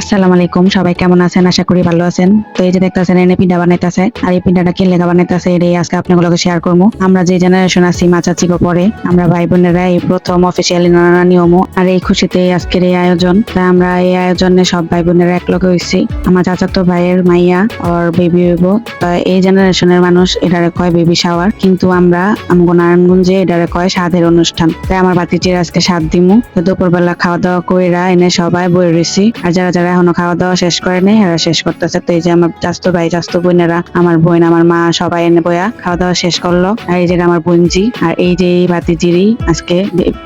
আসসালামু আলাইকুম, সবাই কেমন আছেন? আশা করি ভালো আছেন। তো এই যে দেখতেছেন, এনে পিঠা বানাইতেছে। আর এই পিঠাটা কি লেখা বানাইতেছে, এটাই আজকে আপনাগুলোকে শেয়ার করব। আমরা যে জেনারেশন আছি মা চাচিগো পরে, আমরা ভাই বোনেরা এই প্রথম অফিসিয়ালি নানা নিয়মও আর এই খুশিতে আজকের এই আয়োজন। তাই আমরা এই আয়োজনে সব ভাই বোনেরা একলগে হয়েছি আমার চাচাতো ভাইয়ের মাইয়া আর বেবি হইব। এই জেনারেশনের মানুষ, এটারে কয় বেবি শাওয়ার কিন্তু আমরা, আমগো নারায়ণগঞ্জে এটারে কয় স্বাদের অনুষ্ঠান। তাই আমার বাতিটির আজকে স্বাদ দিমু। তো দুপুরবেলা খাওয়া দাওয়া কইরা এনে সবাই বই রয়েছি আর যারা এখনও খাওয়া দাওয়া শেষ করে নেই, এরা শেষ করতেছে। তো এই যে আমার চাস্তো ভাই, চাস্তো বোনেরা, আমার বোন, আমার মা সবাই এনে বয়া খাওয়া দাওয়া শেষ করল। আর এই যে আমার বোনজি, আর এই যে বাতিজিরই আজকে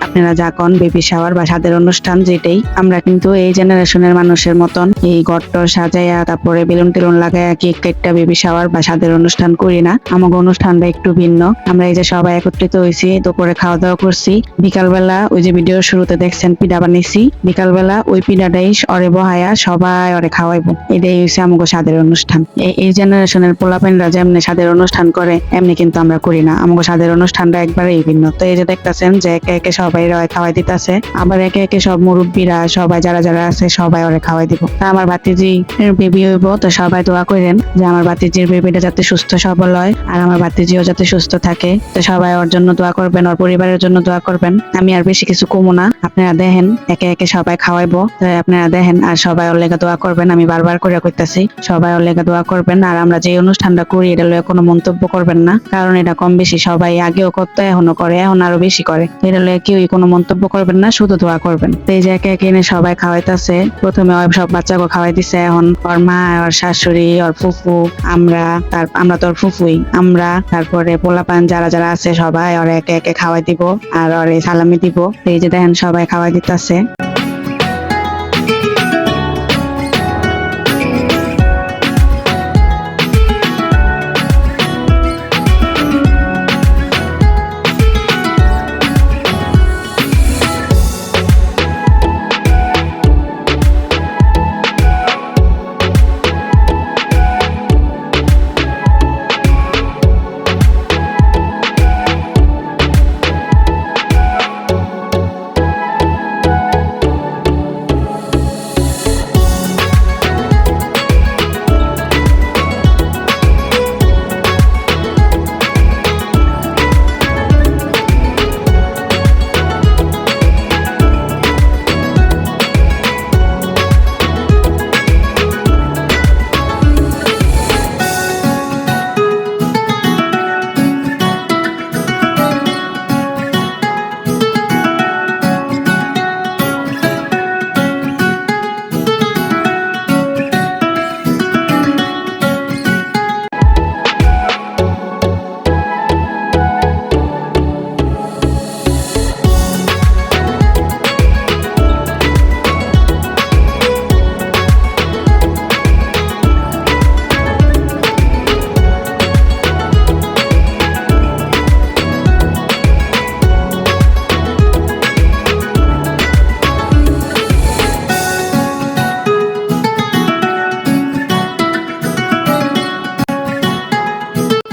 আপনারা যা কন বেবি শাওয়ার বা স্বাদের অনুষ্ঠান যেটাই, আমরা কিন্তু এই জেনারেশনের মানুষের মতন এই গট্টর সাজাইয়া, তারপরে বেলুন টেলুন লাগাইয়া, কেক কেকটা বেবি শাওয়ার বা স্বাদের অনুষ্ঠান করি না। আমাকে অনুষ্ঠানটা একটু ভিন্ন। আমরা এই যে সবাই একত্রিত হয়েছি দুপুরে খাওয়া দাওয়া করছি। বিকালবেলা ওই যে ভিডিওর শুরুতে দেখছেন পিঠা বানিয়েছি বিকালবেলা ওই পিঠাটাই অরে বহায়া সবাই অরে খাওয়াইবো। এটাই হচ্ছে আমাকে স্বাদের অনুষ্ঠান। এই জেনারেশনের পোলাপেনরা যেমনি স্বাদের অনুষ্ঠান করে, এমনি কিন্তু আমরা করি না। আমাকে স্বাদের অনুষ্ঠানটা একবারেই ভিন্ন। তো এই যে দেখতেছেন যে একে একে সবাই খাওয়াই দিতেছে, আবার একে একে সব মুরব্বীরা সবাই যারা যারা আছে সবাই ওরে খাওয়াই দিব। তা আমার বাতিজি বেবি হইব, তো সবাই দোয়া করেন যে আমার বাতিজির বেবিটা যাতে সুস্থ সবল হয়, আর আমার বাতিজিও যাতে সুস্থ থাকে। তো সবাই ওর জন্য দোয়া করবেন, ওর পরিবারের জন্য দোয়া করবেন। আমি আর বেশি কিছু কমু না। আপনারা দেখেন, একে একে সবাই খাওয়াইবো। আপনারা দেখেন, আর সবাই ওর লেগে দোয়া করবেন, আমি বারবার করে কইতাছি, সবাই ওর দোয়া করবেন, আর আমরা যে অনুষ্ঠানটা করি, এটা লয়ে কোনো মন্তব্য করবেন না, কারণ এটা কম বেশি সবাই আগেও করতো, এখনও করে, এখন আরও বেশি করে। এটা লয়ে কেউই কোনো মন্তব্য করবেন না, শুধু দোয়া করবেন। তো এই যে একে একে এনে সবাই খাওয়াইতাছে, প্রথমে ওই সব বাচ্চাকে খাওয়াই দিছে এখন ওর মা, ওর শাশুড়ি, ওর ফুফু, আমরা, তার, আমরা তো ওর ফুফুই, আমরা, তারপরে পোলাপান যারা যারা আছে সবাই ওর একে একে খাওয়াই দিব, আর ওরে সালামি দিব। এই যে দেখেন সবাই খাওয়াই দিতেছে।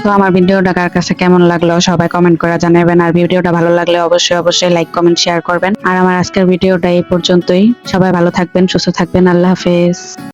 তো আমার ভিডিওটা কার কাছে কেমন লাগল, সবাই কমেন্ট করে জানাবেন। আর ভিডিওটা ভালো লাগলে অবশ্যই অবশ্যই লাইক কমেন্ট শেয়ার করবেন। আর আমার আজকের ভিডিওটা এই পর্যন্তই। সবাই ভালো থাকবেন, সুস্থ থাকবেন, আল্লাহ হাফেজ।